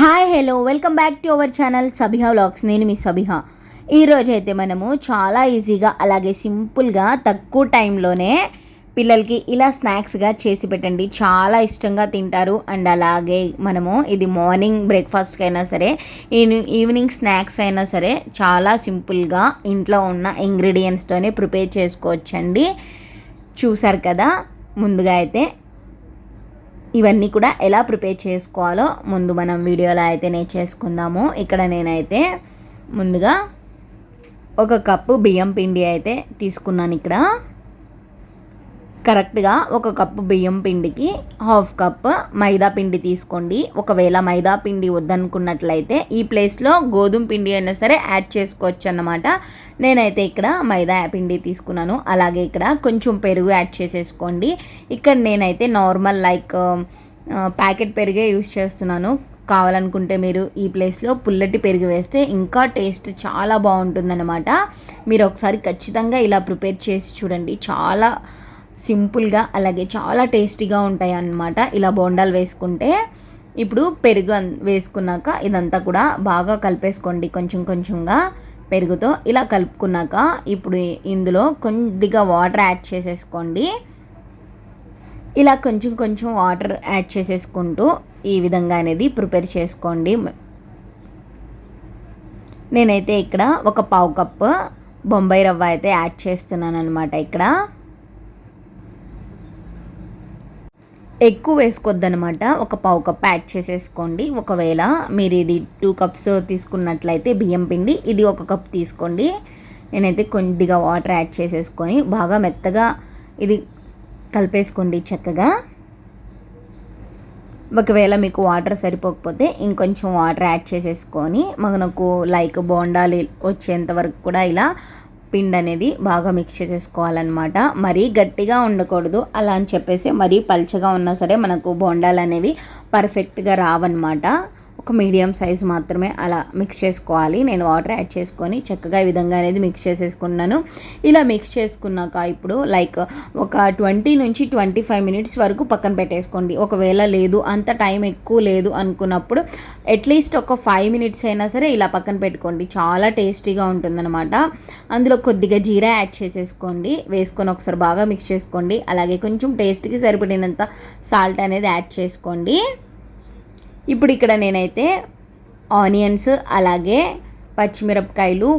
Hi hello welcome back to our channel Sabiha vlogs. నేను మీ సబిహా. ఈరోజు అయితే మనము చాలా ఈజీగా అలాగే సింపుల్గా తక్కువ టైంలోనే పిల్లలకి ఇలా స్నాక్స్గా చేసి పెట్టండి. చాలా ఇష్టంగా తింటారు. అండ్ అలాగే మనము ఇది మార్నింగ్ బ్రేక్ఫాస్ట్కి అయినా సరే ఈవినింగ్ స్నాక్స్ అయినా సరే చాలా సింపుల్గా ఇంట్లో ఉన్న ఇంగ్రీడియంట్స్తోనే ప్రిపేర్ చేసుకోవచ్చండి. చూసారు కదా? ముందుగా అయితే ఇవన్నీ కూడా ఎలా ప్రిపేర్ చేసుకోవాలో ముందు మనం వీడియోలో అయితే నేర్చేసుకుందాము ఇక్కడ నేనైతే ముందుగా ఒక కప్పు బియ్యం పిండి అయితే తీసుకున్నాను ఇక్కడ. కరెక్ట్గా ఒక కప్పు బియ్యం పిండికి హాఫ్ కప్ మైదా పిండి తీసుకోండి. ఒకవేళ మైదా పిండి వద్దనుకున్నట్లయితే ఈ ప్లేస్లో గోధుమ పిండి అయినా సరే యాడ్ చేసుకోవచ్చు అన్నమాట నేనైతే ఇక్కడ మైదా పిండి తీసుకున్నాను. అలాగే ఇక్కడ కొంచెం పెరుగు యాడ్ చేసేసుకోండి. ఇక్కడ నేనైతే నార్మల్ లైక్ ప్యాకెట్ పెరుగే యూస్ చేస్తున్నాను. కావాలనుకుంటే మీరు ఈ ప్లేస్లో పుల్లటి పెరుగు వేస్తే ఇంకా టేస్ట్ చాలా బాగుంటుందన్నమాట. మీరు ఒకసారి ఖచ్చితంగా ఇలా ప్రిపేర్ చేసి చూడండి. చాలా సింపుల్గా అలాగే చాలా టేస్టీగా ఉంటాయి అన్నమాట ఇలా బోండాలు వేసుకుంటే ఇప్పుడు పెరుగు వేసుకున్నాక ఇదంతా కూడా బాగా కలిపేసుకోండి కొంచెం కొంచెంగా పెరుగుతో. ఇలా కలుపుకున్నాక ఇప్పుడు ఇందులో కొద్దిగా వాటర్ యాడ్ చేసేసుకోండి. ఇలా కొంచెం కొంచెం వాటర్ యాడ్ చేసేసుకుంటూ ఈ విధంగా అనేది ప్రిపేర్ చేసుకోండి. నేనైతే ఇక్కడ ఒక పావు కప్పు బొంబాయి రవ్వ అయితే యాడ్ చేస్తున్నాను అనమాట ఇక్కడ. ఎక్కువ వేసుకోవద్దనమాట ఒక పావు కప్ యాడ్ చేసేసుకోండి. ఒకవేళ మీరు ఇది టూ కప్స్ తీసుకున్నట్లయితే బియ్యం పిండి ఇది ఒక కప్ తీసుకోండి. నేనైతే కొద్దిగా వాటర్ యాడ్ చేసేసుకొని బాగా మెత్తగా ఇది కలిపేసుకోండి చక్కగా. ఒకవేళ మీకు వాటర్ సరిపోకపోతే ఇంకొంచెం వాటర్ యాడ్ చేసేసుకొని మనకు లైక్ బోండాలు వచ్చేంత వరకు కూడా ఇలా పిండి అనేది బాగా మిక్స్ చేసేసుకోవాలన్నమాట. మరీ గట్టిగా ఉండకూడదు. అలా అని చెప్పేసి మరీ పల్చగా ఉన్నా సరే మనకు బోండాలు అనేవి పర్ఫెక్ట్గా రావన్నమాట. ఒక మీడియం సైజ్ మాత్రమే అలా మిక్స్ చేసుకోవాలి. నేను వాటర్ యాడ్ చేసుకొని చక్కగా ఈ విధంగా అనేది మిక్స్ చేసేసుకున్నాను. ఇలా మిక్స్ చేసుకున్నాక ఇప్పుడు లైక్ ఒక ట్వంటీ నుంచి ట్వంటీ ఫైవ్ మినిట్స్ వరకు పక్కన పెట్టేసుకోండి. ఒకవేళ లేదు అంత టైం ఎక్కువ లేదు అనుకున్నప్పుడు అట్లీస్ట్ ఒక ఫైవ్ మినిట్స్ అయినా సరే ఇలా పక్కన పెట్టుకోండి. చాలా టేస్టీగా ఉంటుందన్నమాట. అందులో కొద్దిగా జీరా యాడ్ చేసేసుకోండి. వేసుకొని ఒకసారి బాగా మిక్స్ చేసుకోండి. అలాగే కొంచెం టేస్ట్కి సరిపడినంత సాల్ట్ అనేది యాడ్ చేసుకోండి. ఇప్పుడు ఇక్కడ నేనైతే ఆనియన్స్ అలాగే పచ్చిమిరపకాయలు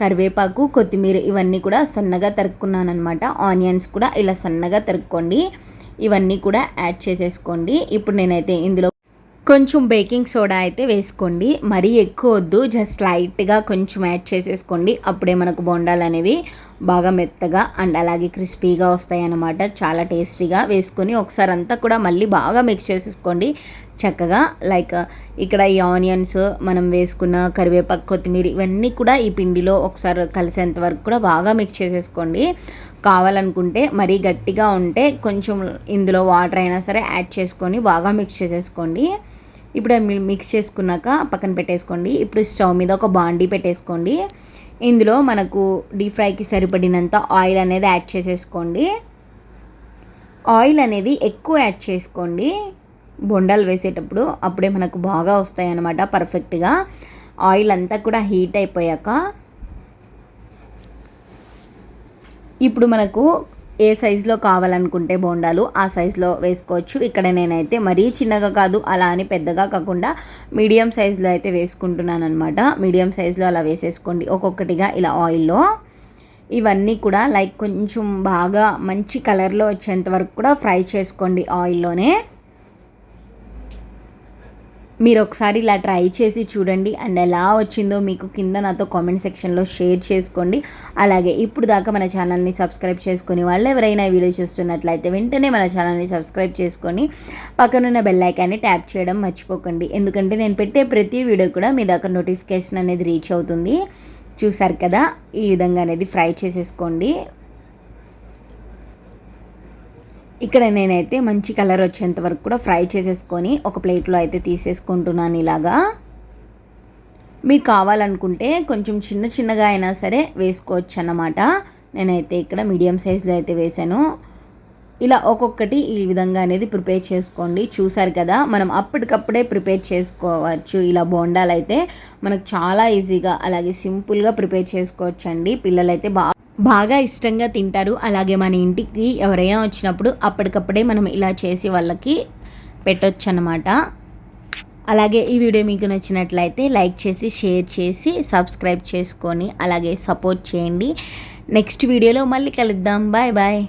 కరివేపాకు కొత్తిమీర ఇవన్నీ కూడా సన్నగా తరుక్కున్నాను అనమాట ఆనియన్స్ కూడా ఇలా సన్నగా తరుక్కోండి. ఇవన్నీ కూడా యాడ్ చేసేసుకోండి. ఇప్పుడు నేనైతే ఇందులో కొంచెం బేకింగ్ సోడా అయితే వేసుకోండి. మరీ ఎక్కువ వద్దు జస్ట్ లైట్గా కొంచెం యాడ్ చేసేసుకోండి. అప్పుడే మనకు బొండాలు అనేవి బాగా మెత్తగా అండ్ అలాగే క్రిస్పీగా వస్తాయి అన్నమాట చాలా టేస్టీగా వేసుకొని ఒకసారి అంతా కూడా మళ్ళీ బాగా మిక్స్ చేసేసుకోండి. చక్కగా లైక్ ఇక్కడ ఈ ఆనియన్స్ మనం వేసుకున్న కరివేపాకు కొత్తిమీర ఇవన్నీ కూడా ఈ పిండిలో ఒకసారి కలిసేంత వరకు కూడా బాగా మిక్స్ చేసేసుకోండి. కావాలనుకుంటే మరీ గట్టిగా ఉంటే కొంచెం ఇందులో వాటర్ అయినా సరే యాడ్ చేసుకొని బాగా మిక్స్ చేసేసుకోండి. ఇప్పుడు మిక్స్ చేసుకున్నాక పక్కన పెట్టేసుకోండి. ఇప్పుడు స్టవ్ మీద ఒక బాండీ పెట్టేసుకోండి. ఇందులో మనకు డీప్ ఫ్రైకి సరిపడినంత ఆయిల్ అనేది యాడ్ చేసేసుకోండి. ఆయిల్ అనేది ఎక్కువ యాడ్ చేసుకోండి. బొండాలు వేసేటప్పుడు అప్పుడే మనకు బాగా వస్తాయి అన్నమాట పర్ఫెక్ట్గా. ఆయిల్ అంతా కూడా హీట్ అయిపోయాక ఇప్పుడు మనకు ఏ సైజులో కావాలనుకుంటే బోండాలు ఆ సైజులో వేసుకోవచ్చు. ఇక్కడ నేనైతే మరీ చిన్నగా కాదు అలా అని పెద్దగా కాకుండా మీడియం సైజులో అయితే వేసుకుంటున్నాను అనమాట మీడియం సైజులో అలా వేసేసుకోండి ఒక్కొక్కటిగా ఇలా ఆయిల్లో. ఇవన్నీ కూడా లైక్ కొంచెం బాగా మంచి కలర్లో వచ్చేంత వరకు కూడా ఫ్రై చేసుకోండి ఆయిల్లోనే. మీరు ఒకసారి ఇలా ట్రై చేసి చూడండి. అండ్ ఎలా వచ్చిందో మీకు కింద నాతో కామెంట్ సెక్షన్లో షేర్ చేసుకోండి. అలాగే ఇప్పుడు దాకా మన ఛానల్ని సబ్స్క్రైబ్ చేసుకుని వాళ్ళు ఎవరైనా వీడియో చూస్తున్నట్లయితే వెంటనే మన ఛానల్ని సబ్స్క్రైబ్ చేసుకొని పక్కనున్న బెల్ ఐకాన్ని ట్యాప్ చేయడం మర్చిపోకండి. ఎందుకంటే నేను పెట్టే ప్రతి వీడియో కూడా మీ దాకా నోటిఫికేషన్ అనేది రీచ్ అవుతుంది. చూసారు కదా? ఈ విధంగా అనేది ఫ్రై చేసేసుకోండి. ఇక్కడ నేనైతే మంచి కలర్ వచ్చేంత వరకు కూడా ఫ్రై చేసేసుకొని ఒక ప్లేట్లో అయితే తీసేసుకుంటున్నాను ఇలాగా. మీకు కావాలనుకుంటే కొంచెం చిన్న చిన్నగా అయినా సరే వేసుకోవచ్చు అన్నమాట నేనైతే ఇక్కడ మీడియం సైజులో అయితే వేసాను ఇలా ఒక్కొక్కటి ఈ విధంగా అనేది ప్రిపేర్ చేసుకోండి. చూసారు కదా మనం అప్పటికప్పుడే ప్రిపేర్ చేసుకోవచ్చు. ఇలా బోండాలు అయితే మనకు చాలా ఈజీగా అలాగే సింపుల్గా ప్రిపేర్ చేసుకోవచ్చు అండి పిల్లలైతే బాగా బాగా ఇష్టంగా తింటారు. అలాగే మన ఇంటికి ఎవరైనా వచ్చినప్పుడు అప్పటికప్పుడే మనం ఇలా చేసి వాళ్ళకి పెట్టొచ్చు అనమాట అలాగే ఈ వీడియో మీకు నచ్చినట్లయితే లైక్ చేసి షేర్ చేసి సబ్స్క్రైబ్ చేసుకొని అలాగే సపోర్ట్ చేయండి. నెక్స్ట్ వీడియోలో మళ్ళీ కలుద్దాం. Bye bye.